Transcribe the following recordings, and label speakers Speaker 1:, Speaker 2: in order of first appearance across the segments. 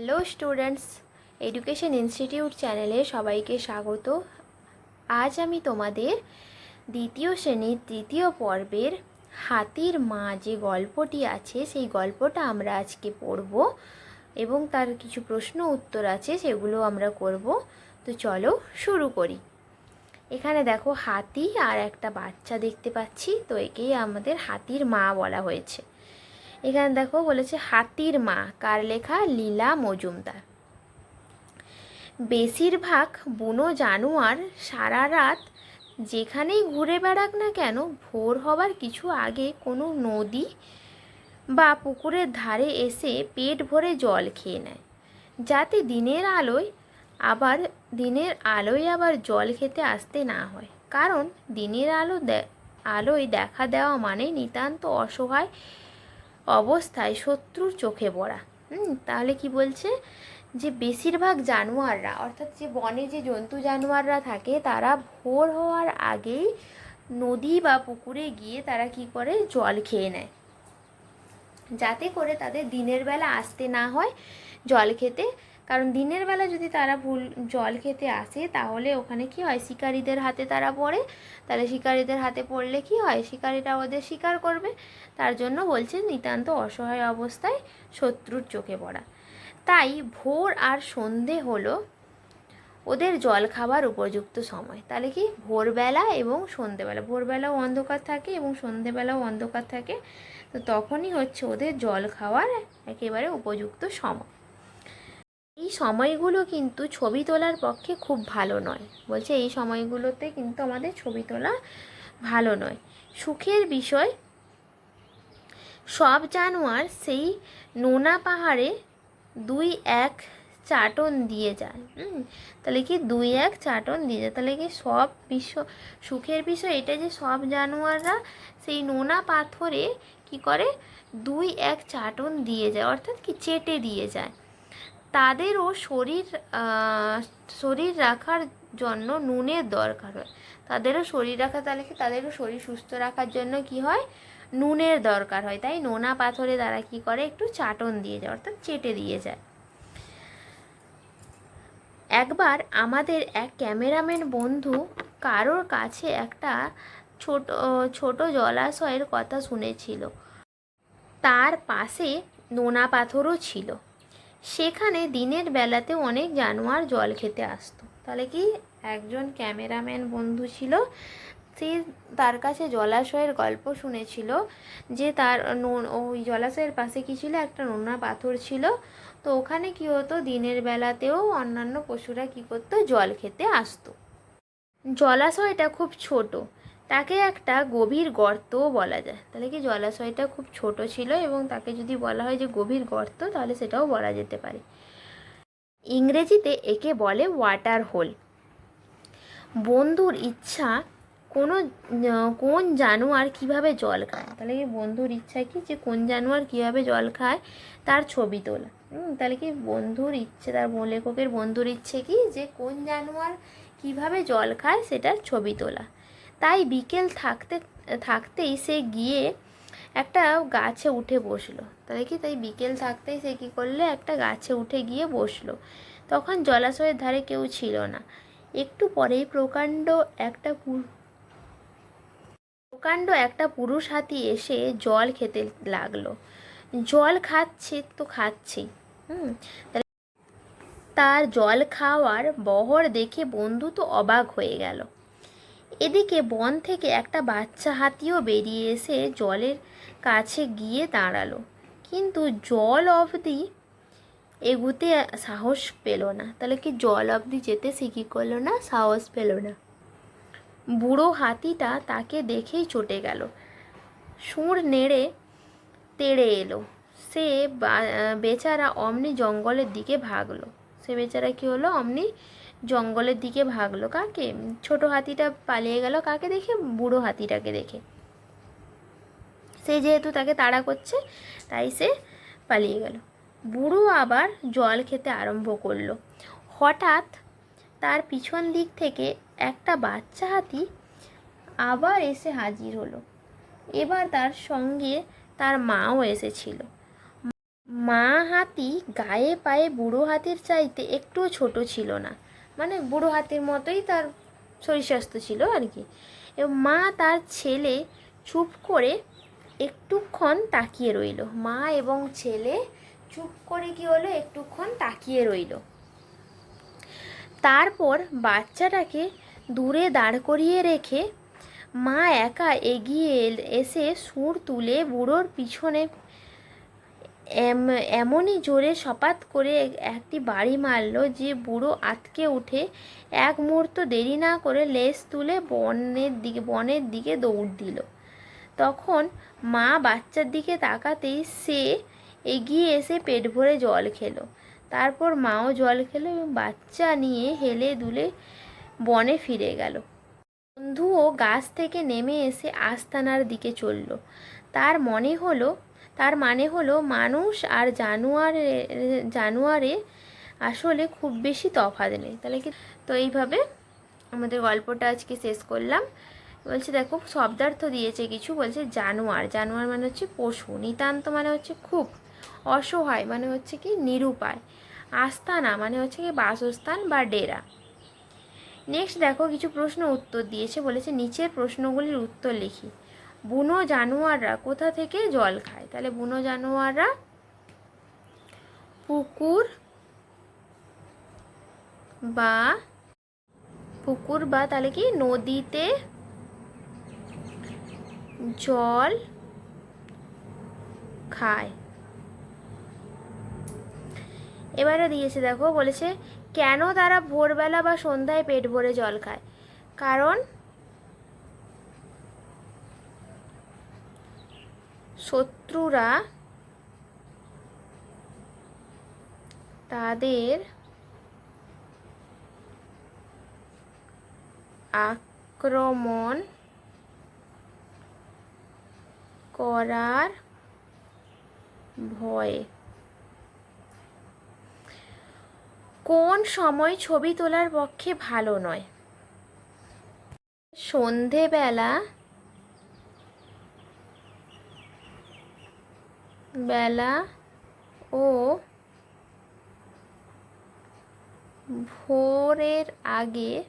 Speaker 1: Hello students, education institute চ্যানেলে সবাইকে স্বাগত। আজ আমি তোমাদের দ্বিতীয় শ্রেণির তৃতীয় পর্বের হাতির মা যে গল্পটি আছে, সেই গল্পটা আমরা আজকে পড়ব এবং তার কিছু প্রশ্ন উত্তর আছে, সেগুলো আমরা করব। তো চলো শুরু করি। এখানে দেখো হাতি আর একটা বাচ্চা দেখতে পাচ্ছি, তো একেই আমাদের হাতির মা বলা হয়েছে। এখানে দেখো বলেছে হাতির মা, কার লেখা? লীলা মজুমদার। বেশিরভাগ বুনো জানোয়ার সারা রাত যেখানেই ঘুরে বেড়াক না কেন, ভোর হবার কিছু আগে কোনো নদী বা পুকুরের ধারে এসে পেট ভরে জল খেয়ে নেয়। যাতে দিনের আলোয় আবার, দিনের আলোয় আবার জল খেতে আসতে না হয়। কারণ দিনের আলো আলোয় দেখা দেওয়া মানে নিতান্ত অসহায় অবস্থায় শত্রুর চোখে পড়া। হুম, তাহলে কি বলছে? যে বেশিরভাগ জানোয়াররা, অর্থাৎ যে বনে যে জন্তু জানোয়াররা থাকে, তারা ভোর হওয়ার আগেই নদী বা পুকুরে গিয়ে তারা কি করে? জল খেয়ে নেয়। যাতে করে তাদের দিনের বেলা আসতে না হয়, জল খেতে। কারণ দিনের বেলা যদি তারা ভুল জল খেতে আসে, তাহলে ওখানে কি হয়? শিকারীদের হাতে তারা পড়ে। তাহলে শিকারীদের হাতে পড়লে কি হয়? শিকারীরা ওদের শিকার করবে। তার জন্য বলছে নিতান্ত অসহায় অবস্থায় শত্রুর চোখে পড়া। তাই ভোর আর সন্ধে হলো ওদের জল খাবার উপযুক্ত সময়। তাহলে কি? ভোরবেলা এবং সন্ধেবেলা। ভোরবেলাও অন্ধকার থাকে এবং সন্ধেবেলাও অন্ধকার থাকে। তো তখনই হচ্ছে ওদের জল খাওয়ার একেবারে উপযুক্ত সময়। সময়গুলো কিন্তু ছবি তোলার পক্ষে খুব ভালো নয়। বলছে এই সময়গুলোতে কিন্তু আমাদের ছবি তোলা ভালো নয়। সুখের বিষয়, সব জানোয়ার সেই নোনা পাহাড়ে দুই এক চাটন দিয়ে যায়। তাহলে কি দুই এক চাটন দিয়ে যায়? তাহলে কি সব বিশ্ব, সুখের বিষয় এটা যে সব জানোয়াররা সেই নোনা পাথরে কি করে দুই এক চাটন দিয়ে যায়, অর্থাৎ কি চেটে দিয়ে যায়। তাদেরও শরীর শরীর রাখার জন্য নুনের দরকার হয়। তাদেরও শরীর রাখা তাহলে কি তাদেরও শরীর সুস্থ রাখার জন্য কি হয়? নুনের দরকার হয়। তাই নোনা পাথরে তারা কি করে? একটু চাটন দিয়ে যায়, অর্থাৎ চেটে দিয়ে যায়। একবার আমাদের এক ক্যামেরাম্যান বন্ধু কারোর কাছে একটা ছোট ছোট জলাশয়ের কথা শুনেছিল। তার পাশে নোনা পাথরও ছিল। সেখানে দিনের বেলাতে অনেক জানোয়ার জল খেতে আসতো। তাহলে কি একজন ক্যামেরাম্যান বন্ধু ছিল, সে তার কাছে জলাশয়ের গল্প শুনেছিল যে তার ওই জলাশয়ের পাশে কি ছিল, একটা নোনা পাথর ছিল। তো ওখানে কি হতো, দিনের বেলাতেও অন্যান্য পশুরা কি করতো, জল খেতে আসতো। জলাশয়টা খুব ছোট তাকে একটা গভীর গর্তও বলা যায়। তাহলে কি জলাশয়টা খুব ছোট ছিল এবং তাকে যদি বলা হয় যে গভীর গর্ত, তাহলে সেটাও বলা যেতে পারে। ইংরেজিতে একে বলে ওয়াটার হোল। বন্ধুর ইচ্ছা কোনো কোন জানোয়ার কীভাবে জল খায়? তাহলে কি বন্ধুর ইচ্ছা কি যে কোন জানোয়ার কীভাবে জল খায়? তার ছবি তোলা। তাহলে কি বন্ধুর ইচ্ছে, তার লেখকের বন্ধুর ইচ্ছে কি যে কোন জানোয়ার কীভাবে জল খায় সেটার ছবি তোলা। তাই বিকেল থাকতে, থাকতেই সে গিয়ে একটা গাছে উঠে বসল। তাহলে কি তাই বিকেল থাকতেই সে কী করল? একটা গাছে উঠে গিয়ে বসল। তখন জলাশয়ের ধারে কেউ ছিল না। একটু পরেই প্রকাণ্ড একটা প্রকাণ্ড একটা পুরুষ হাতি এসে জল খেতে লাগল। জল খাচ্ছে তো খাচ্ছেই, হুম? তার জল খাওয়ার বহর দেখে বন্ধু তো অবাক হয়ে গেল। এদিকে বন থেকে একটা বাচ্চা হাতিও বেরিয়ে এসে জলের কাছে গিয়ে দাঁড়াল। কিন্তু জল অবধি এগুতে সাহস পেল না। তাহলে কি জল অবধি যেতে কী করল না? সাহস পেল না। বুড়ো হাতিটা তাকে দেখেই চটে গেল। সুর নেড়ে তেড়ে এলো। সে বেচারা অমনি জঙ্গলের দিকে ভাগলো। সে বেচারা কি হলো? অমনি জঙ্গলের দিকে ভাগলো কাকে? ছোট হাতিটা পালিয়ে গেল কাকে দেখে? বুড়ো হাতিটাকে দেখে। সে যেহেতু তাকে তাড়া করছে, তাই সে পালিয়ে গেল। বুড়ো আবার জল খেতে আরম্ভ করল। হঠাৎ তার পিছন দিক থেকে একটা বাচ্চা হাতি আবার এসে হাজির হলো। এবার তার সঙ্গে তার মাও এসেছিল। মা হাতি গায়ে পায়ে বুড়ো হাতির চাইতে একটুও ছোট ছিল না। মানে বুড়ো হাতির মতোই তার শরীর স্বাস্থ্য ছিল আর কি। এবং মা তার ছেলে চুপ করে একটুক্ষণ তাকিয়ে রইল। মা এবং ছেলে চুপ করে কি হলো? একটুক্ষণ তাকিয়ে রইল। তারপর বাচ্চাটাকে দূরে দাঁড় করিয়ে রেখে মা একা এগিয়ে এসে সুর তুলে বুড়োর পিছনে এমনই জোরে সপাত করে একটি বাড়ি মারলো যে বুড়ো আটকে উঠে এক মুহূর্ত দেরি না করে লেজ তুলে বনের দিকে বনের দিকে দৌড় দিল। তখন মা বাচ্চার দিকে তাকাতেই সে এগিয়ে এসে পেট ভরে জল খেলো। তারপর মাও জল খেলো এবং বাচ্চা নিয়ে হেলে দুলে বনে ফিরে গেল। বন্ধুও গাছ থেকে নেমে এসে আস্তানার দিকে চলল। তার মনে হলো তার মানে হলো মানুষ আর জানোয়ারে জানোয়ারে আসলে খুব বেশি তফাৎ নেই। তাহলে কি? তো এইভাবে আমাদের গল্পটা আজকে শেষ করলাম। বলছে, দেখো, শব্দার্থ দিয়েছে কিছু। বলছে, জানোয়ার। জানোয়ার মানে হচ্ছে পশু, নিতান্ত মানে হচ্ছে খুব। অসহায় মানে হচ্ছে কি? নিরুপায়। আস্তানা মানে হচ্ছে কি? বাসস্থান বা ডেরা। নেক্সট দেখো, কিছু প্রশ্ন উত্তর দিয়েছে। বলেছে, নিচের প্রশ্নগুলির উত্তর লিখি। বুনো জানোয়াররা কোথা থেকে জল খায়? তাহলে বুনো জানোয়াররা পুকুর বা পুকুর বা তাহলে কি নদীতে জল খায়। এবারে দিয়েছে দেখো, বলেছে, কেন তারা ভোরবেলা বা সন্ধ্যায় পেট ভরে জল খায়? কারণ শত্রুরা তাদের আক্রমণ করার ভয়ে। কোন সময় ছবি তোলার পক্ষে ভালো নয়। সন্ধেবেলা বেলা ও ভোরের আগে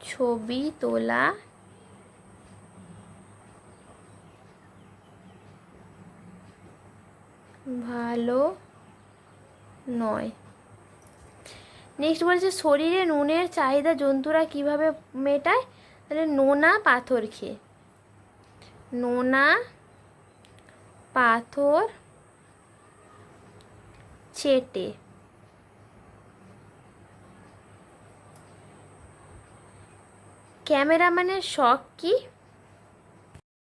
Speaker 1: ছবি তোলা ভালো নয়। নেক্সট বলছে, শরীরে নুনের চাহিদা জন্তুরা কীভাবে মেটায়? তাহলে নোনা পাথর খেয়ে। নোনা পাথর চেটে। ক্যামেরাম্যানের শখ কি?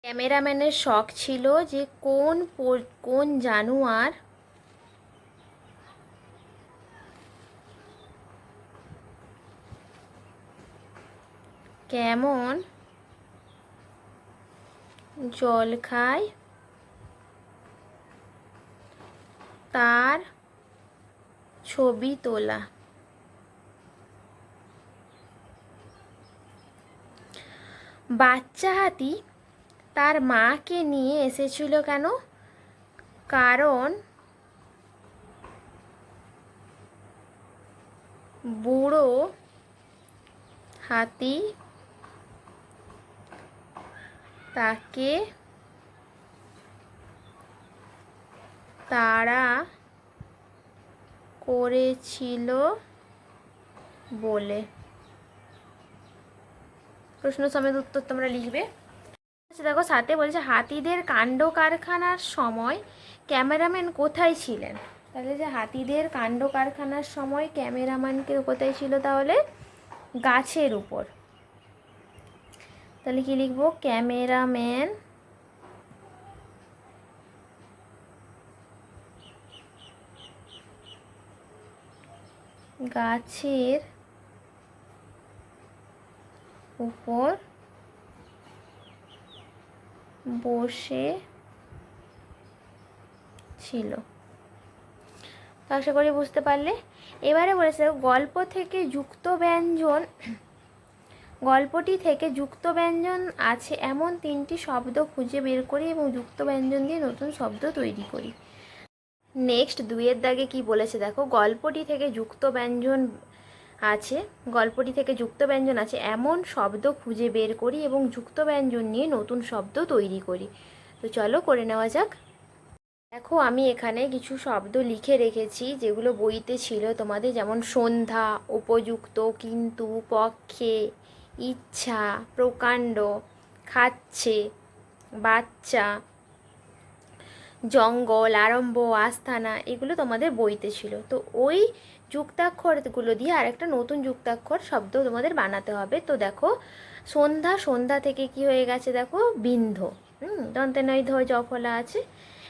Speaker 1: ক্যামেরাম্যানের শখ ছিল যে কোন কোন জানোয়ার কেমন জল খায় তার ছবি তোলা। বাচ্চা হাতি তার মাকে নিয়ে এসেছিল কেন? কারণ বুড়ো হাতি তাকে তাড়া করেছিল বলে। প্রশ্ন সমেত উত্তর তোমরা লিখবে। আচ্ছা দেখো, সাথে বলছে, হাতিদের কাণ্ড কারখানার সময় ক্যামেরাম্যান কোথায় ছিলেন? তাহলে যে হাতিদের কাণ্ড কারখানার সময় ক্যামেরাম্যানকে কোথায় ছিল? তাহলে গাছের উপর। তাহলে কি লিখব? ক্যামেরাম্যান গাছের উপর বসে ছিল। আশা করি বুঝতে পারলে। এবারে বলেছে, গল্প থেকে যুক্ত ব্যঞ্জন, গল্পটি থেকে যুক্ত ব্যঞ্জন আছে এমন তিনটি শব্দ খুঁজে বের করি এবং যুক্ত ব্যঞ্জন দিয়ে নতুন শব্দ তৈরি করি। নেক্সট দুইয়ের দাগে কি বলেছে? দেখো, গল্পটি থেকে যুক্ত ব্যঞ্জন আছে, গল্পটি থেকে যুক্ত ব্যঞ্জন আছে, এমন শব্দ খুঁজে বের করি এবং যুক্ত ব্যঞ্জন নিয়ে নতুন শব্দ তৈরি করি। তো চলো করে নেওয়া যাক। দেখো, আমি এখানে কিছু শব্দ লিখে রেখেছি, যেগুলো বইতে ছিল তোমাদের, যেমন সন্ধ্যা, উপযুক্ত, কিন্তু, পক্ষে, ইচ্ছা, প্রকাণ্ড, খাচ্ছে, বাচ্চা জঙ্গল, আরম্ভ আস্থানা এগুলো তোমাদের বইতে ছিল। তো ওই যুক্তাক্ষরগুলো দিয়ে আরেকটা নতুন যুক্তাক্ষর শব্দ তোমাদের বানাতে হবে। তো দেখো, সন্ধ্যা সন্ধ্যা থেকে কি হয়ে গেছে দেখো? বিন্ধ। হুম দন্তে নয় ধ জফলা আছে।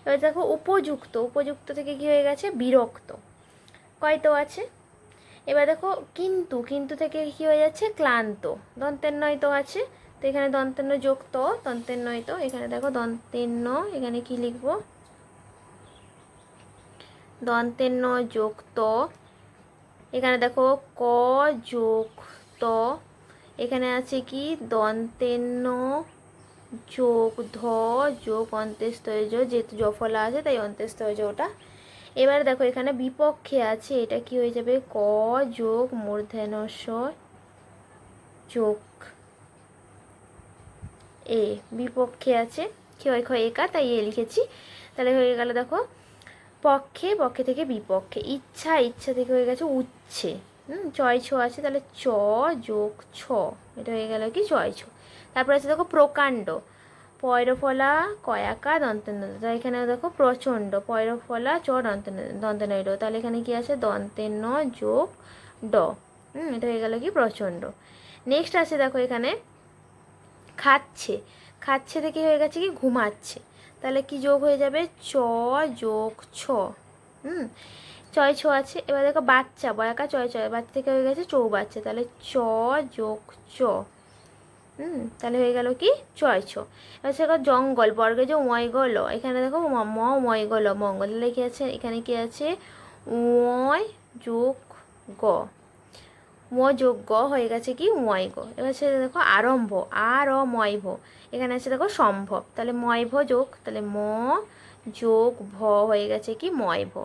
Speaker 1: এবার দেখো, উপযুক্ত। উপযুক্ত থেকে কি হয়ে গেছে? বিরক্ত। কয়তো আছে? এবার দেখো, কিন্তু কিন্তু থেকে কি হয়ে যাচ্ছে? ক্লান্ত। দন্তের নয় তো আছে। তো এখানে দন্তের ন যোগ তো দন্তের নয় তো এখানে দেখো দন্তের ন এখানে কি লিখব? দন্তের ন যোগ এখানে দেখো ক যোগ এখানে আছে কি? দন্তের ন যোগ ধ যোগ অন্ত্যেস্তয় যেহেতু জফলা আছে, তাই অন্ত্যেস্তয় ওটা। এবার দেখো এখানে বিপক্ষে আছে, এটা কি হয়ে যাবে? ক যোগ মূর্ধন্য যোগ এ। বিপক্ষে আছে। কি হয় খ একা, তাই এ লিখেছি। তাহলে হয়ে গেল দেখো পক্ষে পক্ষে থেকে বিপক্ষে। ইচ্ছা ইচ্ছা থেকে হয়ে গেছে উচ্ছে। হুম, চয় ছ আছে, তাহলে চ যোগ ছ। এটা হয়ে গেল কি? চয় ছ। তারপর আছে দেখো প্রকাণ্ড। পয়রফলা, কয়াকা দন্তেন তাহলে এখানে দেখো প্রচণ্ড। পয়রফলা, চ দন্তেন দন্তেনৈড তাহলে এখানে কি আছে? দন্তেন যোগ ড। হুম, এটা হয়ে গেল কি? প্রচণ্ড। নেক্সট আছে দেখো এখানে। খাচ্ছে। খাচ্ছে থেকে হয়ে গেছে কি? ঘুমাচ্ছে। তাহলে কি যোগ হয়ে যাবে? চ যোগ ছ। হুম? ছয় ছ আছে। এবার দেখো বাচ্চা বয়াকা চয় চয় বাচ্চা থেকে হয়ে গেছে চৌ বাচ্চা তাহলে চ যোগ চ হুম? তাহলে হয়ে গেল কি? চয় ছ। এবার দেখো জঙ্গল, বর্গে যে ময় গল এখানে দেখো ম ময় গল মঙ্গল। তাহলে আছে? এখানে কি আছে? ময় যোগ গ। ম যোগ গ হয়ে গেছে কি ময় গ। এবার সে দেখো আরম্ভ আর ময় ভ এখানে আছে দেখো সম্ভব। তাহলে ময় ভ যোগ, তাহলে ম যোগ ভ হয়ে গেছে কি ময় ভ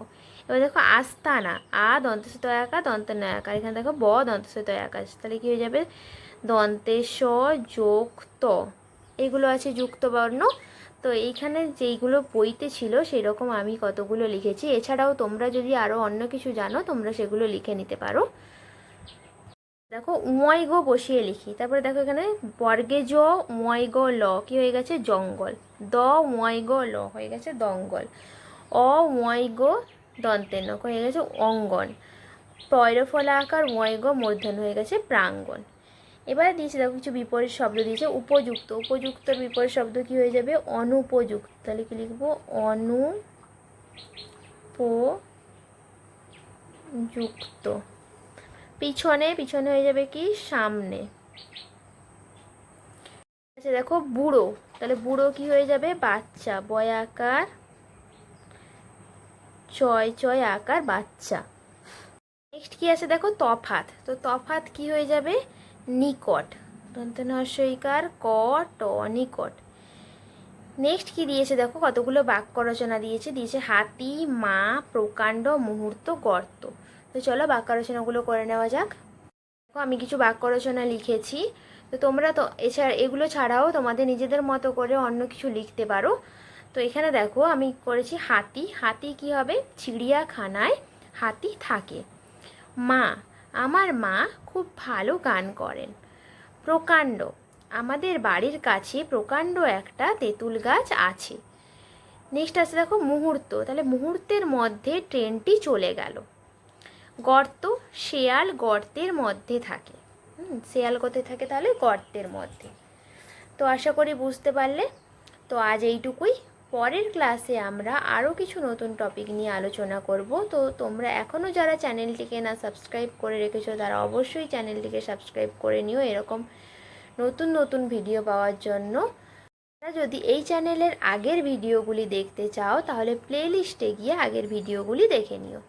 Speaker 1: এবার দেখো আস্তানা, আ দন্তস্ত একা দন্ত নয়াকা এখানে দেখো ব দন্তস্ত একা তাহলে কি হয়ে যাবে? দন্তেশ যোগ ত এগুলো আছে যুক্ত বর্ণ। তো এইখানে যেইগুলো বইতে ছিল সেই রকম আমি কতগুলো লিখেছি। এছাড়াও তোমরা যদি আরও অন্য কিছু জানো, তোমরা সেগুলো লিখে নিতে পারো। দেখো উময় গো বসিয়ে লিখি। তারপরে দেখো এখানে, বর্গে জ উময় ল, কি হয়ে গেছে? জঙ্গল। দ উময় গ ল, হয়ে গেছে দঙ্গল। অ উময় গো দন্তের নখ হয়ে গেছে? অঙ্গন। পয়রফলা আকার উময় গ মূর্ধন হয়ে গেছে প্রাঙ্গণ এবারে দিয়েছে দেখো কিছু বিপরীত শব্দ দিয়েছে, উপযুক্ত। উপযুক্ত বিপরীত শব্দ কি হয়ে যাবে? অনুপযুক্ত। তাহলে কি লিখব? অনুপযুক্ত। পিছনে পিছনে হয়ে যাবে কি? সামনে। আচ্ছা দেখো, বুড়ো। তাহলে বুড়ো কি হয়ে যাবে? বাচ্চা। বয় আকার ছয় ছয় আকার, বাচ্চা। নেক্সট কি আছে দেখো? তফাত তো তফাত কি হয়ে যাবে? নিকট। দন্তনহস্যইকার ক ট নিকট নেক্সট কি দিয়েছে দেখো? কতগুলো বাক্য রচনা দিয়েছে? দিয়েছে হাতি, মা, প্রকাণ্ড, মুহূর্ত, গর্ত। তো চলো বাক্য রচনাগুলো করে নেওয়া যাক। দেখো, আমি কিছু বাক্য রচনা লিখেছি। তো তোমরা তো এছাড়া এগুলো ছাড়াও তোমাদের নিজেদের মতো করে অন্য কিছু লিখতে পারো। তো এখানে দেখো, আমি করেছি হাতি। হাতি কি হবে? চিড়িয়াখানায় হাতি থাকে। মা, আমার মা খুব ভালো গান করেন। প্রকাণ্ড, আমাদের বাড়ির কাছে প্রকাণ্ড একটা তেঁতুল গাছ আছে। নেক্সট আছে দেখো, মুহূর্ত। তাহলে মুহূর্তের মধ্যে ট্রেনটি চলে গেল। গর্ত শেয়াল গর্তের মধ্যে থাকে। শেয়াল কোথায় থাকে তাহলে গর্তের মধ্যে। তো আশা করি বুঝতে পারলে। তো আজ এইটুকুই। পরের ক্লাসে আমরা আরও কিছু নতুন টপিক নিয়ে আলোচনা করব। তো তোমরা এখনও যারা চ্যানেলটিকে না সাবস্ক্রাইব করে রেখেছো, তারা অবশ্যই চ্যানেলটিকে সাবস্ক্রাইব করে নিও এরকম নতুন নতুন ভিডিও পাওয়ার জন্য। যদি এই চ্যানেলের আগের ভিডিওগুলি দেখতে চাও, তাহলে প্লেলিস্টে গিয়ে আগের ভিডিওগুলি দেখে নিও।